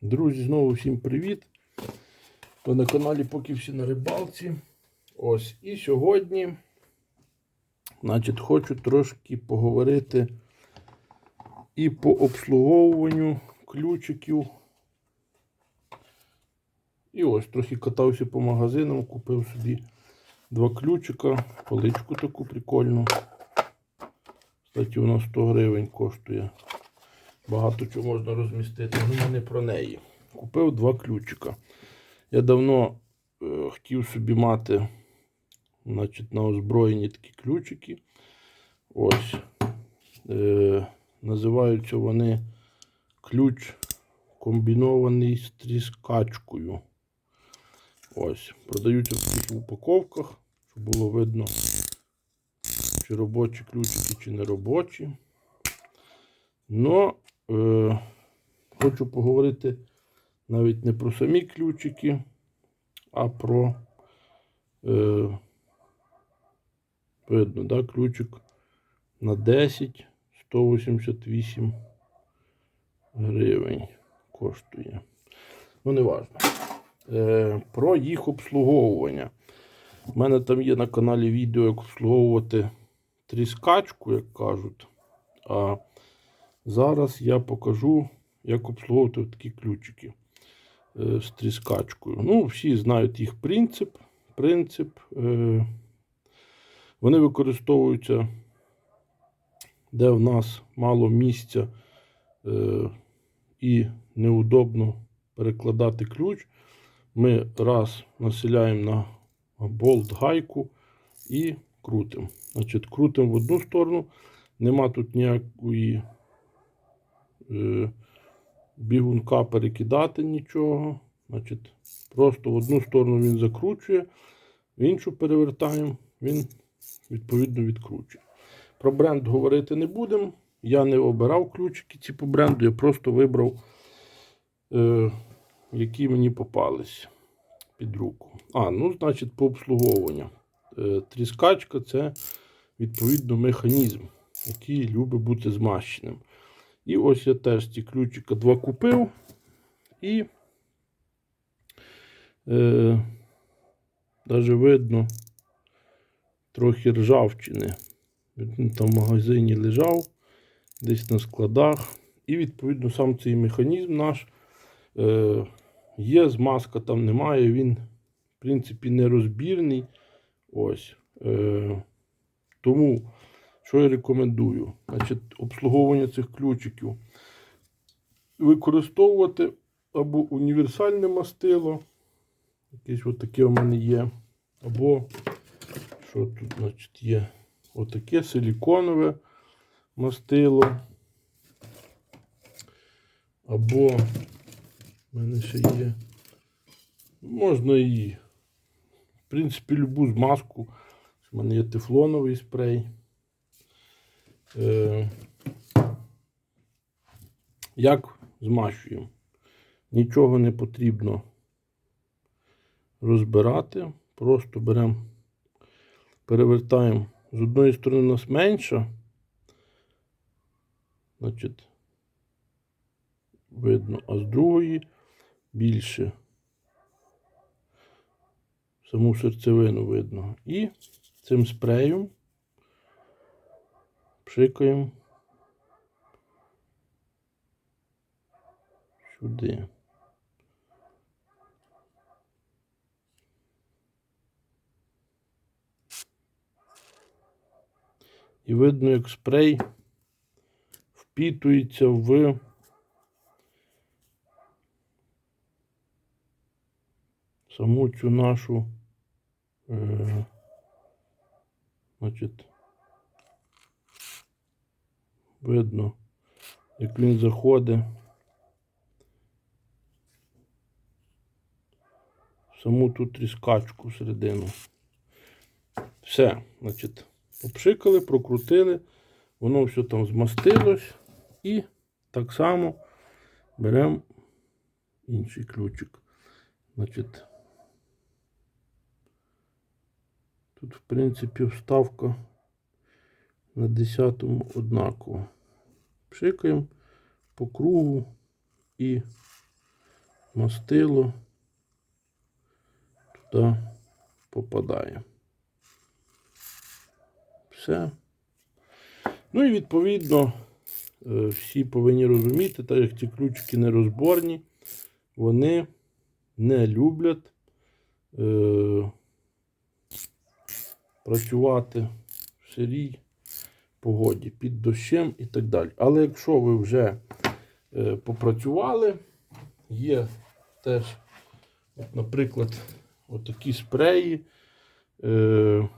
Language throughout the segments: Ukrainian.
Друзі, знову всім привіт! Ви на каналі Поки всі на рибалці. Ось. І сьогодні, значить, хочу трошки поговорити і по обслуговуванню ключиків. І ось трохи катався по магазинам, купив собі два ключика, поличку таку прикольну. Кстати, вона 100 гривень коштує. Багато чого можна розмістити, але не про неї. Купив два ключика. Я давно е, хотів собі мати значить, на озброєнні такі ключики. Ось. Е, називаються вони ключ комбінований з тріскачкою. Ось. Продаються в таких упаковках, щоб було видно, чи робочі ключики, чи не робочі. Но е, хочу поговорити навіть не про самі ключики, а про е, видно, да, ключик на 10 188 гривень коштує. Ну, не важно. Е, про їх обслуговування. У мене там є на каналі відео, як обслуговувати тріскачку, як кажуть. А Зараз я покажу, як обслуговувати такі ключики е, з тріскачкою. Ну, всі знають їх принцип. принцип. Е, вони використовуються, де в нас мало місця е, і неудобно перекладати ключ. Ми раз населяємо на болт гайку і крутимо. Значить, крутимо в одну сторону, нема тут ніякої бігунка перекидати нічого. Значить, Просто в одну сторону він закручує, в іншу перевертаємо, він відповідно відкручує. Про бренд говорити не будемо. Я не обирав ключики ці по бренду, я просто вибрав, е, які мені попались під руку. А, ну, значить, по обслуговуванню. Е, тріскачка це відповідно механізм, який любить бути змащеним. І ось я теж ці ключика два купив і е, навіть видно трохи ржавчини. Він там в магазині лежав, десь на складах. І відповідно сам цей механізм наш е, є, змазка там немає, він, в принципі, нерозбірний. Ось. Е, тому. Що я рекомендую? Значить, Обслуговування цих ключиків. Використовувати або універсальне мастило. Якесь отаке у мене є. Або що тут значить, є? Отаке силіконове мастило. Або в мене ще є. Можна і, в принципі, любу змазку. У мене є тефлоновий спрей. Е, як змащуємо? Нічого не потрібно розбирати. Просто беремо, перевертаємо. З одної сторони у нас менша. Значить, видно, а з другої більше. Саму серцевину видно. І цим спреєм пшикаємо сюди. І видно, як спрей впітується в саму цю нашу е, значить, Видно, як він заходить саму ту тріскачку всередину. Все, значить, попшикали, прокрутили, воно все там змастилось і так само беремо інший ключик. Значить, тут, в принципі, вставка на 10 однаково. Пшикаємо по кругу і мастило туди попадає. Все. Ну і відповідно е, всі повинні розуміти, так як ці ключики нерозборні, вони не люблять е, працювати в сирій погоді під дощем і так далі. Але якщо ви вже е, попрацювали, є теж, от, наприклад, отакі спреї, е,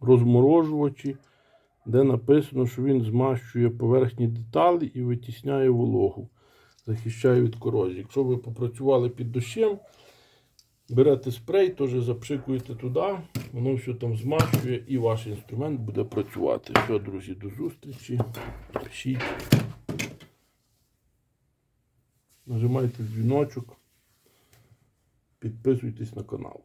розморожувачі, де написано, що він змащує поверхні деталі і витісняє вологу, захищає від корозії. Якщо ви попрацювали під дощем, берете спрей, теж запшикуєте туди, воно все там змащує і ваш інструмент буде працювати. Все, друзі, до зустрічі. Пишіть. Нажимайте дзвіночок, підписуйтесь на канал.